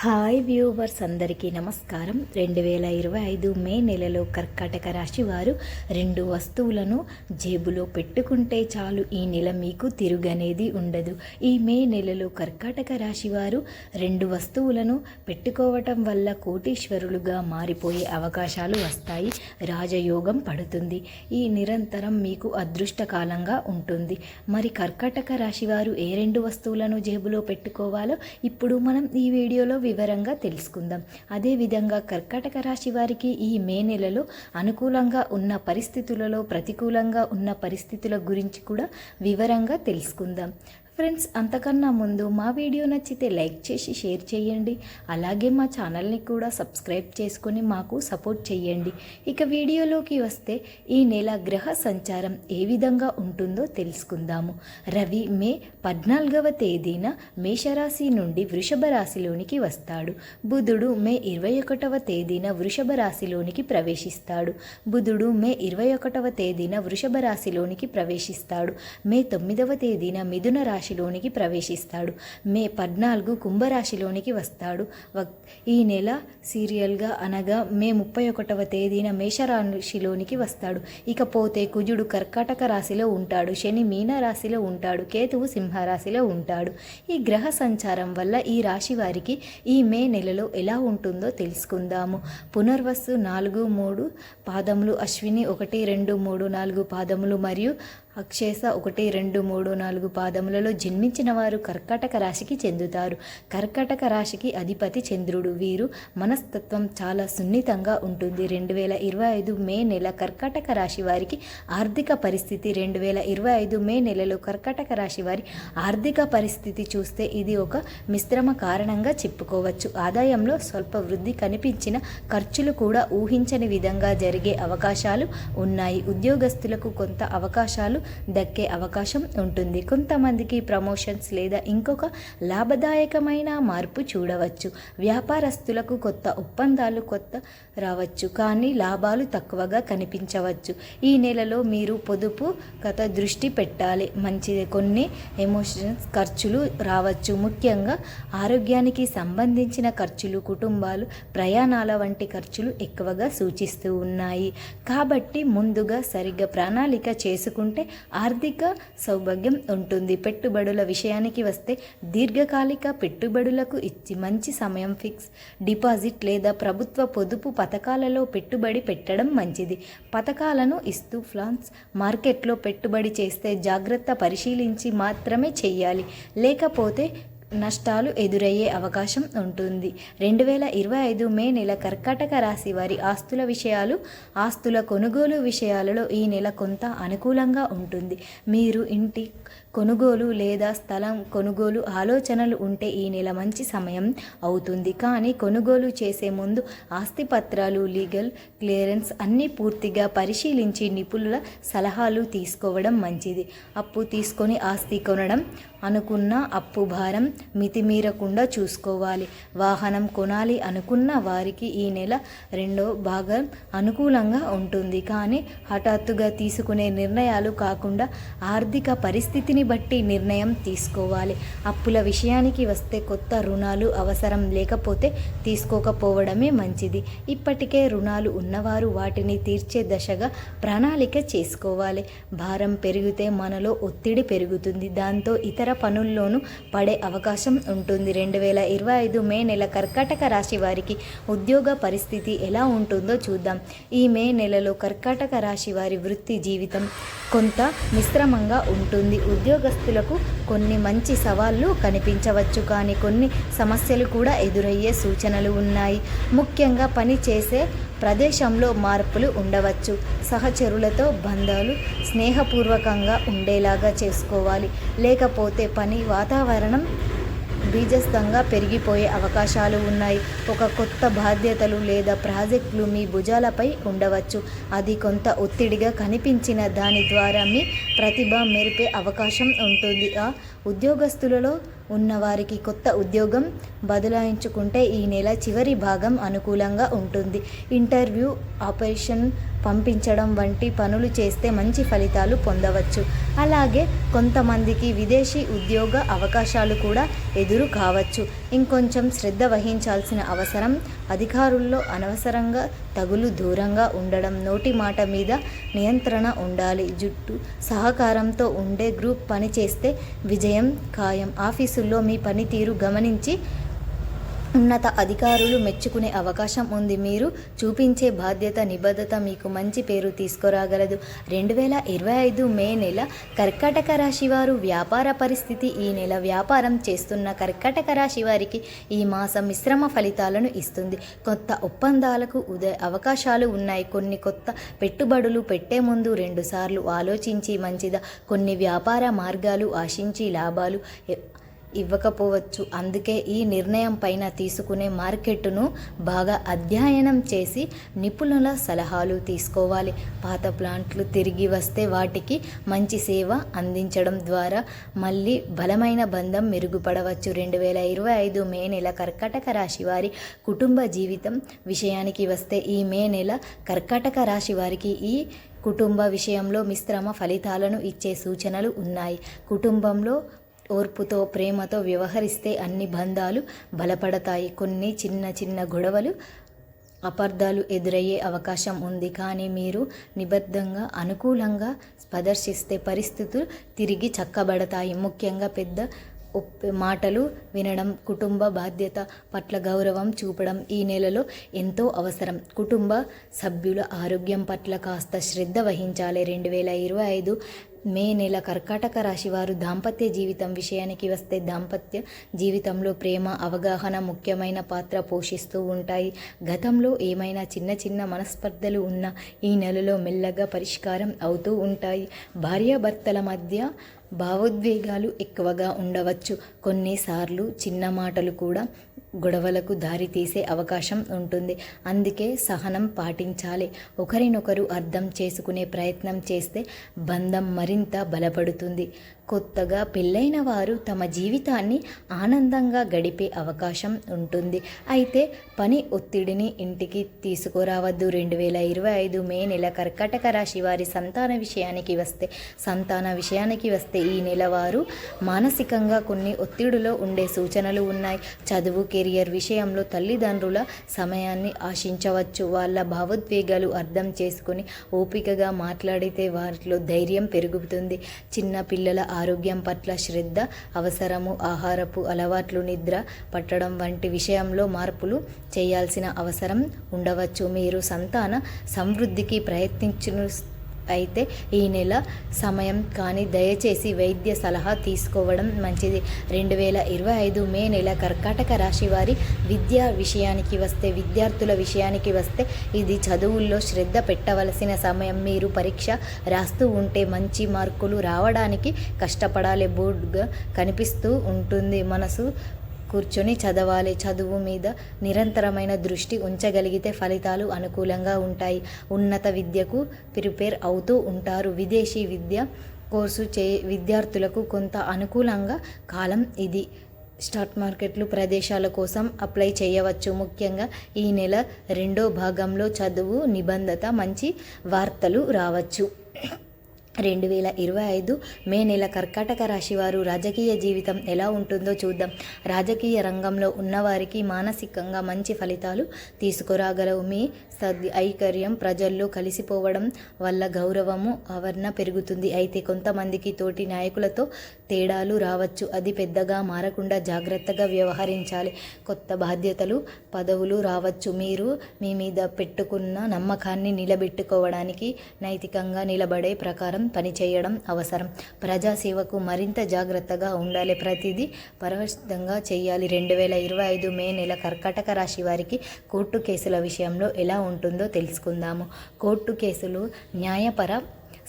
Hi viewers అందరికీ నమస్కారం. రెండు వేల ఇరవై ఐదు మే నెలలో కర్కాటక రాశి వారు రెండు వస్తువులను జేబులో పెట్టుకుంటే చాలు ఈ నెల మీకు తిరుగనేది ఉండదు. ఈ మే నెలలో కర్కాటక రాశి వారు రెండు వస్తువులను పెట్టుకోవటం వల్ల కోటీశ్వరులుగా మారిపోయే అవకాశాలు వస్తాయి. రాజయోగం పడుతుంది. ఈ నిరంతరం మీకు అదృష్టకాలంగా ఉంటుంది. మరి కర్కాటక రాశి వారు ఏ రెండు వస్తువులను జేబులో పెట్టుకోవాలో ఇప్పుడు మనం ఈ వీడియోలో వివరంగా తెలుసుకుందాం. అదేవిధంగా కర్కాటక రాశి వారికి ఈ మే నెలలో అనుకూలంగా ఉన్న పరిస్థితులలో ప్రతికూలంగా ఉన్న పరిస్థితుల గురించి కూడా వివరంగా తెలుసుకుందాం. ఫ్రెండ్స్ అంతకన్నా ముందు మా వీడియో నచ్చితే లైక్ చేసి షేర్ చేయండి. అలాగే మా ఛానల్ని కూడా సబ్స్క్రైబ్ చేసుకొని మాకు సపోర్ట్ చేయండి. ఇక వీడియోలోకి వస్తే ఈ నెల గ్రహ సంచారం ఏ విధంగా ఉంటుందో తెలుసుకుందాము. రవి మే పద్నాలుగవ తేదీన మేషరాశి నుండి వృషభ రాశిలోనికి వస్తాడు. బుధుడు మే ఇరవై ఒకటవ తేదీన వృషభ రాశిలోనికి ప్రవేశిస్తాడు. బుధుడు మే ఇరవై ఒకటవ తేదీన వృషభ రాశిలోనికి ప్రవేశిస్తాడు. మే తొమ్మిదవ తేదీన మిథున రాశిలోనికి ప్రవేశిస్తాడు. మే పద్నాలుగు కుంభరాశిలోనికి వస్తాడు. వక్- ఈ నెల సీరియల్గా అనగా మే ముప్పై ఒకటవ తేదీన మేషరాశిలోనికి వస్తాడు. ఇకపోతే కుజుడు కర్కాటక రాశిలో ఉంటాడు. శని మీన రాశిలో ఉంటాడు. కేతువు సింహరాశిలో ఉంటాడు. ఈ గ్రహ సంచారం వల్ల ఈ రాశి వారికి ఈ మే నెలలో ఎలా ఉంటుందో తెలుసుకుందాము. పునర్వస్సు నాలుగు మూడు పాదములు అశ్విని ఒకటి రెండు మూడు నాలుగు పాదములు మరియు అక్షేస ఒకటి రెండు మూడు నాలుగు పాదములలో జన్మించిన వారు కర్కాటక రాశికి చెందుతారు. కర్కాటక రాశికి అధిపతి చంద్రుడు. వీరు మనస్తత్వం చాలా సున్నితంగా ఉంటుంది. రెండు వేల ఇరవై ఐదు మే నెల కర్కాటక రాశి వారికి ఆర్థిక పరిస్థితి. రెండు వేల ఇరవై ఐదు మే నెలలో కర్కాటక రాశి వారి ఆర్థిక పరిస్థితి చూస్తే ఇది ఒక మిశ్రమ కారణంగా చెప్పుకోవచ్చు. ఆదాయంలో స్వల్ప వృద్ధి కనిపించిన ఖర్చులు కూడా ఊహించని విధంగా జరిగే అవకాశాలు ఉన్నాయి. ఉద్యోగస్తులకు కొంత అవకాశాలు దక్కే అవకాశం ఉంటుంది. కొంతమందికి ప్రమోషన్స్ లేదా ఇంకొక లాభదాయకమైన మార్పు చూడవచ్చు. వ్యాపారస్తులకు కొత్త ఒప్పందాలు కొత్త రావచ్చు. కానీ లాభాలు తక్కువగా కనిపించవచ్చు. ఈ నెలలో మీరు పొదుపు కథ దృష్టి పెట్టాలి. మంచిది. కొన్ని ఎమోషన్స్ ఖర్చులు రావచ్చు. ముఖ్యంగా ఆరోగ్యానికి సంబంధించిన ఖర్చులు కుటుంబాలు ప్రయాణాల వంటి ఖర్చులు ఎక్కువగా సూచిస్తూ ఉన్నాయి. కాబట్టి ముందుగా సరిగ్గా ప్రణాళిక చేసుకుంటే ఆర్థిక సౌభాగ్యం ఉంటుంది. పెట్టుబడుల విషయానికి వస్తే దీర్ఘకాలిక పెట్టుబడులకు ఇచ్చి మంచి సమయం ఫిక్స్ డిపాజిట్ లేదా ప్రభుత్వ పొదుపు పథకాలలో పెట్టుబడి పెట్టడం మంచిది. పథకాలను ఇస్తూ ఫ్లాన్స్ మార్కెట్లో పెట్టుబడి చేస్తే జాగ్రత్త పరిశీలించి మాత్రమే చేయాలి లేకపోతే నష్టాలు ఎదురయ్యే అవకాశం ఉంటుంది. రెండు వేల ఇరవై ఐదు మే నెల కర్కాటక రాశి వారి ఆస్తుల విషయాలు ఆస్తుల కొనుగోలు విషయాలలో ఈ నెల కొంత అనుకూలంగా ఉంటుంది. మీరు ఇంటి కొనుగోలు లేదా స్థలం కొనుగోలు ఆలోచనలు ఉంటే ఈ నెల మంచి సమయం అవుతుంది. కానీ కొనుగోలు చేసే ముందు ఆస్తి పత్రాలు లీగల్ క్లియరెన్స్ అన్నీ పూర్తిగా పరిశీలించి నిపుణుల సలహాలు తీసుకోవడం మంచిది. అప్పు తీసుకొని ఆస్తి కొనడం అనుకున్న అప్పు భారం మితిమీరకుండా చూసుకోవాలి. వాహనం కొనాలి అనుకున్న వారికి ఈ నెల రెండో భాగం అనుకూలంగా ఉంటుంది. కానీ హఠాత్తుగా తీసుకునే నిర్ణయాలు కాకుండా ఆర్థిక పరిస్థితిని బట్టి నిర్ణయం తీసుకోవాలి. అప్పుల విషయానికి వస్తే కొత్త రుణాలు అవసరం లేకపోతే తీసుకోకపోవడమే మంచిది. ఇప్పటికే రుణాలు ఉన్నవారు వాటిని తీర్చే దశగా ప్రణాళిక చేసుకోవాలి. భారం పెరిగితే మనలో ఒత్తిడి పెరుగుతుంది. దాంతో ఇతర పనుల్లోనూ పడే అవకాశం ఉంటుంది. రెండు వేల ఇరవై ఐదు మే నెల కర్కాటక రాశి వారికి ఉద్యోగ పరిస్థితి ఎలా ఉంటుందో చూద్దాం. ఈ మే నెలలో కర్కాటక రాశి వారి వృత్తి జీవితం కొంత మిశ్రమంగా ఉంటుంది. ఉద్యోగస్తులకు కొన్ని మంచి సవాళ్ళు కనిపించవచ్చు. కానీ కొన్ని సమస్యలు కూడా ఎదురయ్యే సూచనలు ఉన్నాయి. ముఖ్యంగా పని చేసే ప్రదేశంలో మార్పులు ఉండవచ్చు. సహచరులతో బంధాలు స్నేహపూర్వకంగా ఉండేలాగా చేసుకోవాలి. లేకపోతే పని వాతావరణం బీజస్థంగా పెరిగిపోయే అవకాశాలు ఉన్నాయి. ఒక కొత్త బాధ్యతలు లేదా ప్రాజెక్టులు మీ భుజాలపై ఉండవచ్చు. అది కొంత ఒత్తిడిగా కనిపించిన దాని ద్వారా మీ ప్రతిభ మెరిపే అవకాశం ఉంటుంది. ఆ ఉద్యోగస్తులలో ఉన్నవారికి కొత్త ఉద్యోగం బదలాయించుకుంటే ఈ నెల చివరి భాగం అనుకూలంగా ఉంటుంది. ఇంటర్వ్యూ ఆపరేషన్ పంపించడం వంటి పనులు చేస్తే మంచి ఫలితాలు పొందవచ్చు. అలాగే కొంతమందికి విదేశీ ఉద్యోగ అవకాశాలు కూడా ఎదురు కావచ్చు. ఇంకొంచెం శ్రద్ధ వహించాల్సిన అవసరం అధికారుల్లో అనవసరంగా తగులు దూరంగా ఉండడం నోటి మాట మీద నియంత్రణ ఉండాలి. జుట్టు సహకారంతో ఉండే గ్రూప్ పని చేస్తే విజయం ఖాయం. ఆఫీసుల్లో మీ పనితీరు గమనించి ఉన్నత అధికారులు మెచ్చుకునే అవకాశం ఉంది. మీరు చూపించే బాధ్యత నిబద్ధత మీకు మంచి పేరు తీసుకురాగలదు. రెండు వేల ఇరవై ఐదు మే నెల కర్కాటక రాశి వారు వ్యాపార పరిస్థితి ఈ నెల వ్యాపారం చేస్తున్న కర్కాటక రాశి వారికి ఈ మాసం మిశ్రమ ఫలితాలను ఇస్తుంది. కొత్త ఒప్పందాలకు ఉదయ అవకాశాలు ఉన్నాయి. కొన్ని కొత్త పెట్టుబడులు పెట్టే ముందు రెండుసార్లు ఆలోచించి మంచిదా? కొన్ని వ్యాపార మార్గాలు ఆశించి లాభాలు ఇవ్వకపోవచ్చు. అందుకే ఈ నిర్ణయం పైన తీసుకునే మార్కెట్ను బాగా అధ్యయనం చేసి నిపుణుల సలహాలు తీసుకోవాలి. పాత ప్లాంట్లు తిరిగి వస్తే వాటికి మంచి సేవ అందించడం ద్వారా మళ్ళీ బలమైన బంధం మెరుగుపడవచ్చు. రెండు వేల ఇరవై ఐదు మే నెల కర్కటక రాశి వారి కుటుంబ జీవితం విషయానికి వస్తే ఈ మే నెల కర్కటక రాశి వారికి ఈ కుటుంబ విషయంలో మిశ్రమ ఫలితాలను ఇచ్చే సూచనలు ఉన్నాయి. కుటుంబంలో ఓర్పుతో ప్రేమతో వ్యవహరిస్తే అన్ని బంధాలు బలపడతాయి. కొన్ని చిన్న చిన్న గొడవలు అపార్థాలు ఎదురయ్యే అవకాశం ఉంది. కానీ మీరు నిబద్ధంగా అనుకూలంగా ప్రదర్శిస్తే పరిస్థితులు తిరిగి చక్కబడతాయి. ముఖ్యంగా పెద్ద ఒప్ప- మాటలు వినడం కుటుంబ బాధ్యత పట్ల గౌరవం చూపడం ఈ నెలలో ఎంతో అవసరం. కుటుంబ సభ్యుల ఆరోగ్యం పట్ల కాస్త శ్రద్ధ వహించాలి. రెండు వేల ఇరవై ఐదు మే నెల కర్కాటక రాశి వారు దాంపత్య జీవితం విషయానికి వస్తే దాంపత్య జీవితంలో ప్రేమ అవగాహన ముఖ్యమైన పాత్ర పోషిస్తూ ఉంటాయి. గతంలో ఏమైనా చిన్న చిన్న మనస్పర్ధలు ఉన్న ఈ నెలలో మెల్లగా పరిష్కారం అవుతూ ఉంటాయి. భార్యాభర్తల మధ్య భావోద్వేగాలు ఎక్కువగా ఉండవచ్చు. కొన్నిసార్లు చిన్న మాటలు కూడా గొడవలకు దారితీసే అవకాశం ఉంటుంది. అందుకే సహనం పాటించాలి. ఒకరినొకరు అర్థం చేసుకునే ప్రయత్నం చేస్తే బంధం మరింత బలపడుతుంది. కొత్తగా పెళ్ళైన వారు తమ జీవితాన్ని ఆనందంగా గడిపే అవకాశం ఉంటుంది. అయితే పని ఒత్తిడిని ఇంటికి తీసుకురావద్దు. రెండు వేల ఇరవై ఐదు మే నెల కర్కటక రాశి వారి సంతాన విషయానికి వస్తే సంతాన విషయానికి వస్తే ఈ నెల వారు మానసికంగా కొన్ని ఒత్తిడిలో ఉండే సూచనలు ఉన్నాయి. చదువు కెరియర్ విషయంలో తల్లిదండ్రుల సమయాన్ని ఆశించవచ్చు. వాళ్ళ భావోద్వేగాలు అర్థం చేసుకుని ఓపికగా మాట్లాడితే వారిలో ధైర్యం పెరుగుతుంది. చిన్న పిల్లల ఆరోగ్యం పట్ల శ్రద్ధ అవసరము ఆహారపు అలవాట్లు నిద్ర పట్టడం వంటి విషయంలో మార్పులు చేయాల్సిన అవసరం ఉండవచ్చు. మీరు సంతాన సమృద్ధికి ప్రయత్నించు అయితే ఈ నెల సమయం కానీ దయచేసి వైద్య సలహా తీసుకోవడం మంచిది. రెండు వేల ఇరవై ఐదు మే నెల కర్కాటక రాశి వారి విద్యా విషయానికి వస్తే విద్యార్థుల విషయానికి వస్తే ఇది చదువుల్లో శ్రద్ధ పెట్టవలసిన సమయం. మీరు పరీక్ష రాస్తూ ఉంటే మంచి మార్కులు రావడానికి కష్టపడాలి. బోర్డుగా కనిపిస్తూ ఉంటుంది మనసు కూర్చొని చదవాలి. చదువు మీద నిరంతరమైన దృష్టి ఉంచగలిగితే ఫలితాలు అనుకూలంగా ఉంటాయి. ఉన్నత విద్యకు ప్రిపేర్ అవుతూ ఉంటారు. విదేశీ విద్య కోర్సు చే విద్యార్థులకు కొంత అనుకూలంగా కాలం ఇది. స్టాక్ మార్కెట్లు ప్రదేశాల కోసం అప్లై చేయవచ్చు. ముఖ్యంగా ఈ నెల రెండో భాగంలో చదువు నిబంధత మంచి వార్తలు రావచ్చు. రెండు వేల ఇరవై ఐదు మే నెల కర్కాటక రాశి వారు రాజకీయ జీవితం ఎలా ఉంటుందో చూద్దాం. రాజకీయ రంగంలో ఉన్నవారికి మానసికంగా మంచి ఫలితాలు తీసుకురాగలవు. మీ సద్ ఐకర్యం ప్రజల్లో కలిసిపోవడం వల్ల గౌరవము ఆవరణ పెరుగుతుంది. అయితే కొంతమందికి తోటి నాయకులతో తేడాలు రావచ్చు. అది పెద్దగా మారకుండా జాగ్రత్తగా వ్యవహరించాలి. కొత్త బాధ్యతలు పదవులు రావచ్చు. మీరు మీ మీద పెట్టుకున్న నమ్మకాన్ని నిలబెట్టుకోవడానికి నైతికంగా నిలబడే ప్రకారం పనిచేయడం అవసరం. ప్రజాసేవకు మరింత జాగ్రత్తగా ఉండాలి ప్రతిదీ పరవశంగా చేయాలి. రెండు వేల ఇరవై ఐదు మే నెల కర్కాటక రాశి వారికి కోర్టు కేసుల విషయంలో ఎలా ఉంటుందో తెలుసుకుందాము. కోర్టు కేసులు న్యాయపర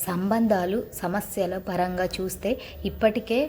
సంబంధాలు సమస్యల పరంగా చూస్తే ఇప్పటికే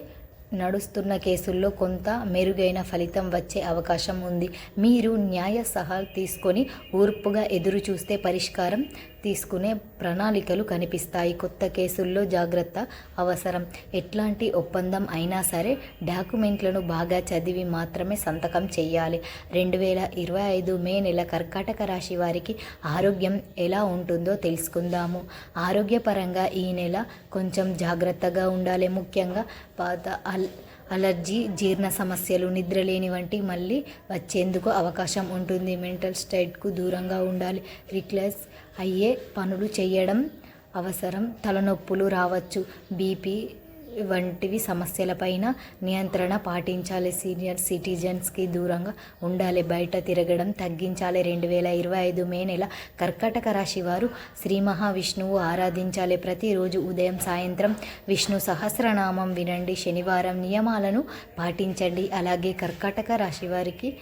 నడుస్తున్న కేసుల్లో కొంత మెరుగైన ఫలితం వచ్చే అవకాశం ఉంది. మీరు న్యాయ సహా తీసుకొని ఊర్పుగా ఎదురు చూస్తే పరిష్కారం తీసుకునే ప్రణాళికలు కనిపిస్తాయి. కొత్త కేసుల్లో జాగ్రత్త అవసరం. ఎట్లాంటి ఒప్పందం అయినా సరే డాక్యుమెంట్లను బాగా చదివి మాత్రమే సంతకం చేయాలి రెండు వేల ఇరవై ఐదు మే నెల కర్కాటక రాశి వారికి ఆరోగ్యం ఎలా ఉంటుందో తెలుసుకుందాము. ఆరోగ్యపరంగా ఈ నెల కొంచెం జాగ్రత్తగా ఉండాలి. ముఖ్యంగా పాత అల్ అలర్జీ జీర్ణ సమస్యలు నిద్రలేని వంటి మళ్ళీ వచ్చేందుకు అవకాశం ఉంటుంది. మెంటల్ స్టేట్కు దూరంగా ఉండాలి. రిక్లెస్ అయ్యే పనులు చేయడం అవసరం. తలనొప్పులు రావచ్చు. బీపీ వంటివి సమస్యలపైన నియంత్రణ పాటించాలి. సీనియర్ సిటిజన్స్కి దూరంగా ఉండాలి. బయట తిరగడం తగ్గించాలి. రెండు వేల ఇరవై ఐదు మే నెల కర్కాటక రాశి వారు శ్రీ మహావిష్ణువు ఆరాధించాలి. ప్రతిరోజు ఉదయం సాయంత్రం విష్ణు సహస్రనామం వినండి. శనివారం నియమాలను పాటించండి. అలాగే కర్కాటక రాశి వారికి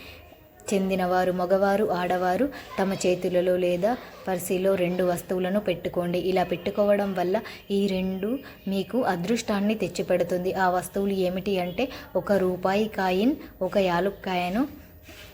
చెందినవారు మగవారు ఆడవారు తమ చేతులలో లేదా పర్సీలో రెండు వస్తువులను పెట్టుకోండి. ఇలా పెట్టుకోవడం వల్ల ఈ రెండు మీకు అదృష్టాన్ని తెచ్చిపెడుతుంది. ఆ వస్తువులు ఏమిటి అంటే ఒక రూపాయి కాయిన్ ఒక యాలుక్కాయను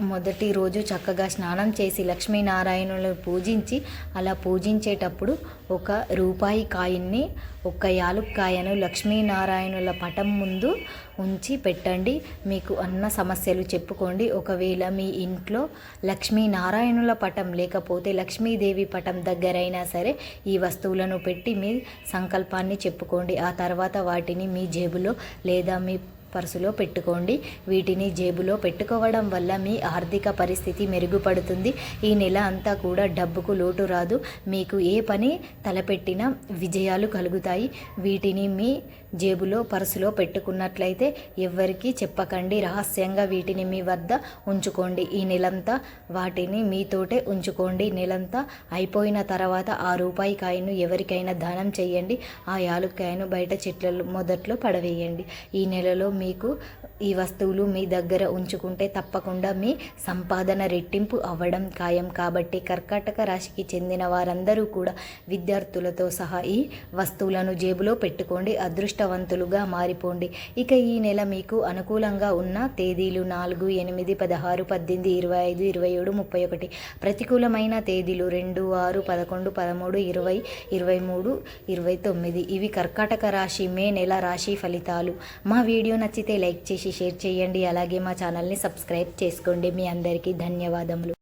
మొదటి రోజు చక్కగా స్నానం చేసి లక్ష్మీనారాయణులను పూజించి అలా పూజించేటప్పుడు ఒక రూపాయి కాయిన్ని ఒక యాలుక్కాయను లక్ష్మీనారాయణుల పటం ముందు ఉంచి పెట్టండి. మీకు అన్న సమస్యలు చెప్పుకోండి. ఒకవేళ మీ ఇంట్లో లక్ష్మీనారాయణుల పటం లేకపోతే లక్ష్మీదేవి పటం దగ్గరైనా సరే ఈ వస్తువులను పెట్టి మీ సంకల్పాన్ని చెప్పుకోండి. ఆ తర్వాత వాటిని మీ జేబులో లేదా మీ పర్సులో పెట్టుకోండి. వీటిని జేబులో పెట్టుకోవడం వల్ల మీ ఆర్థిక పరిస్థితి మెరుగుపడుతుంది. ఈ నెల అంతా కూడా డబ్బుకు లోటు రాదు. మీకు ఏ పని తలపెట్టినా విజయాలు కలుగుతాయి. వీటిని మీ జేబులో పర్సులో పెట్టుకున్నట్లయితే ఎవ్వరికీ చెప్పకండి. రహస్యంగా వీటిని మీ వద్ద ఉంచుకోండి. ఈ నెలంతా వాటిని మీతోటే ఉంచుకోండి. నెలంతా అయిపోయిన తర్వాత ఆ రూపాయి కాయను ఎవరికైనా దానం చేయండి. ఆ యాలుక్కాయను బయట చెట్ల మొదట్లో పడవేయండి. ఈ నెలలో మీకు ఈ వస్తువులు మీ దగ్గర ఉంచుకుంటే తప్పకుండా మీ సంపాదన రెట్టింపు అవ్వడం ఖాయం. కాబట్టి కర్కాటక రాశికి చెందిన వారందరూ కూడా విద్యార్థులతో సహా ఈ వస్తువులను జేబులో పెట్టుకోండి. అదృష్ట అదృష్టవంతులుగా మారిపోండి. ఇక ఈ నెల మీకు అనుకూలంగా ఉన్న తేదీలు నాలుగు ఎనిమిది పదహారు పద్దెనిమిది ఇరవై ఐదు ఇరవై ఏడు ముప్పై ఒకటి. ప్రతికూలమైన తేదీలు రెండు ఆరు పదకొండు పదమూడు ఇరవై ఇరవై మూడు ఇరవై తొమ్మిది. ఇవి కర్కాటక రాశి మే నెల రాశి ఫలితాలు. మా వీడియో నచ్చితే లైక్ చేసి షేర్ చేయండి. అలాగే మా ఛానల్ని సబ్స్క్రైబ్ చేసుకోండి. మీ అందరికీ ధన్యవాదములు.